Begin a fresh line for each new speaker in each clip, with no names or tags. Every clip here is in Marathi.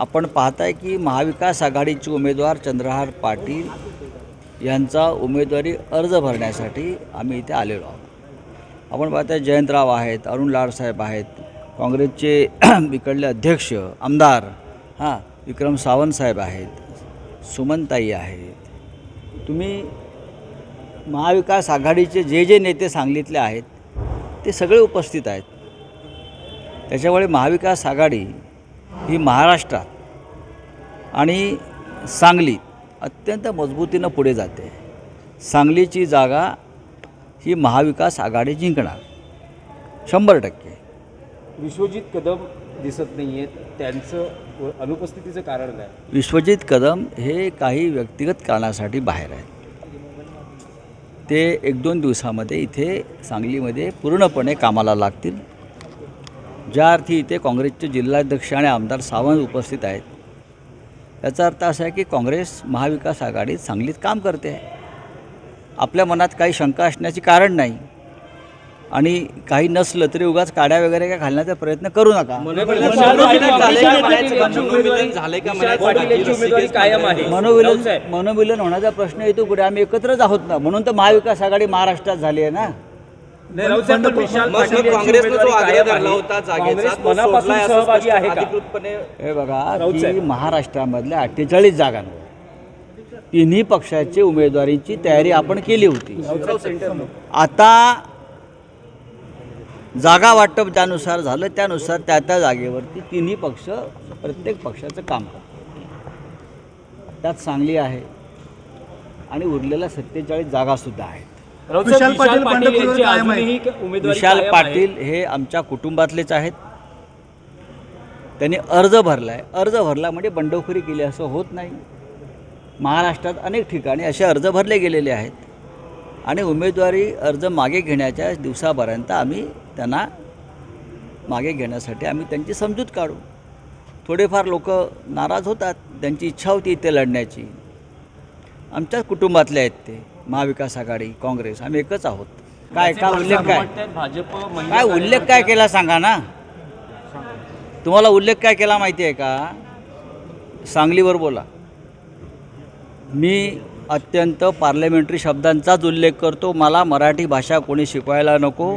आपण पाहताय की महाविकास आघाडीचे उमेदवार चंद्रहार पाटील यांचा उमेदवारी अर्ज भरण्यासाठी आम्ही इथे आलेलो आहोत. आपण पाहताय जयंतराव आहेत अरुण लाडसाहेब आहेत काँग्रेसचे इकडले अध्यक्ष आमदार हां विक्रम सावंत साहेब आहेत सुमनताई आहेत. तुम्ही महाविकास आघाडीचे जे जे नेते सांगलीतले आहेत ते सगळे उपस्थित आहेत. त्याच्यामुळे महाविकास आघाडी ही महाराष्ट्रात आणि सांगलीत अत्यंत मजबूतीनं पुढे जाते. सांगलीची जागा ही महाविकास आघाडी जिंकणार. शंभर टक्के.
विश्वजित कदम दिसत नाही आहेत त्यांचं अनुपस्थितीचं कारण काय?
विश्वजित कदम हे काही व्यक्तिगत कारणासाठी बाहेर आहेत. ते एक दोन दिवसामध्ये इथे सांगलीमध्ये पूर्णपणे कामाला लागतील. ज्या अर्थी इथे काँग्रेसचे जिल्हाध्यक्ष आणि आमदार सावंत उपस्थित आहेत. याचा अर्थ असा आहे की काँग्रेस महाविकास आघाडीत सांगलीत काम करते. आहे आपल्या मनात काही शंका असण्याची कारण नाही. आणि काही नसलं तरी उगाच काड्या वगैरे काय घालण्याचा प्रयत्न करू नका.
उमेदवारी कायम आहे.
मनोविलन मनोविलन होण्याचा प्रश्न येतो कुठे? आम्ही एकत्रच आहोत ना. म्हणून तर महाविकास आघाडी महाराष्ट्रात झाली आहे ना.
राऊत साहेब, पण विशाल पाटील यांची
काँग्रेसनं जो
उमेदवारी
आग्रह
कायम
धरला
आहे.
होता जागेचा,
काँग्रेस
तो
मनापासून
सोडलाय असं
सहभागी
स्पष्ट
आहे का?
अधिकृतपणे?
हे बघा
राऊत
की
साहेब.
महाराष्ट्रामधल्या अठ्ठेचाळीस जागांवर तिन्ही पक्षाचे उमेदवारीची तयारी आपण केली होती. आता जागा वाटप ज्यानुसार झालं त्यानुसार त्या त्या जागेवरती तिन्ही पक्ष प्रत्येक पक्षाचं काम करतात. त्यात सांगली आहे आणि उरलेल्या सत्तेचाळीस जागासुद्धा आहेत.
विशाल पाटील बंडखोरीवर कायम आहे.
विशाल. पाटील हे आमच्या कुटुंबातलेच आहेत. त्यांनी अर्ज भरला आहे अर्ज भरला म्हणजे बंडखोरी केली असं होत नाही. महाराष्ट्रात अनेक ठिकाणी असे अर्ज भरले गेलेले आहेत. आणि उमेदवारी अर्ज मागे घेण्याच्या दिवसापर्यंत आम्ही त्यांना मागे घेण्यासाठी आम्ही त्यांची समजूत काढू थोडेफार लोक नाराज होतात. त्यांची इच्छा होती इथे लढण्याची. आमच्याच कुटुंबातले आहेत ते. महाविकास आघाडी काँग्रेस आम्ही एकच आहोत. काय काय उल्लेख काय?
भाजप
काय उल्लेख काय केला सांगा ना? तुम्हाला उल्लेख काय केला माहिती आहे का? सांगलीवर बोला. मी अत्यंत पार्लमेंटरी शब्दांचाच उल्लेख करतो. मला मराठी भाषा कोणी शिकवायला नको.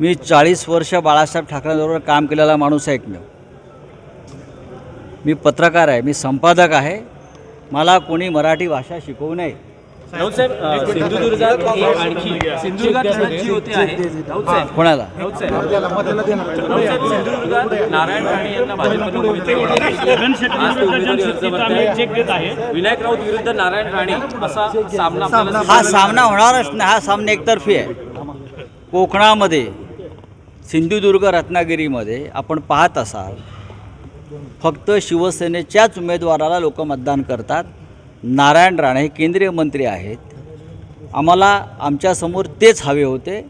मी चाळीस वर्ष बाळासाहेब ठाकरेंबरोबर काम केलेला माणूस आहे एकमेव. मी पत्रकार आहे मी संपादक आहे. मला कोणी मराठी भाषा शिकवू नये.
राऊत साहेब सिंधुदुर्गात ही आणखी सिंधुदुर्गात जी होते आहे. राऊत साहेब
कोणाला?
राऊत साहेब. राऊत साहेब, सिंधुदुर्गात नारायण राणे यांना भाजपनं उमेदवारी आज ते उमेदवारी अर्ज भरतायत. विनायक राऊत विरुद्ध नारायण राणे असा सामना आपल्याला
हा सामना होणारच नाही. हा सामना एकतर्फी आहे. कोकणामध्ये सिंधुदुर्ग रत्नागिरीमध्ये आपण पाहत असाल फक्त शिवसेनेच्याच उमेदवाराला लोक मतदान करतात. नारायण राणे हे केंद्रीय मंत्री आहेत. आम्हाला आमच्यासमोर तेच हवे होते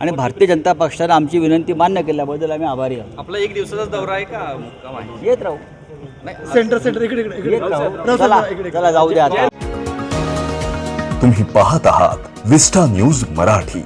आणि भारतीय जनता पक्षाने आमची विनंती मान्य केल्याबद्दल आम्ही आभारी आहोत.
आपला एक दिवसाचाच दौरा आहे का? मुक्काम आहे.
येत राहू.
सेंटर सेंटर इकडे इकडे इकडे.
येत राहू.
राव
चला चला जाऊ द्या आता.
तुम्ही पाहत आहात विस्टा न्यूज मराठी.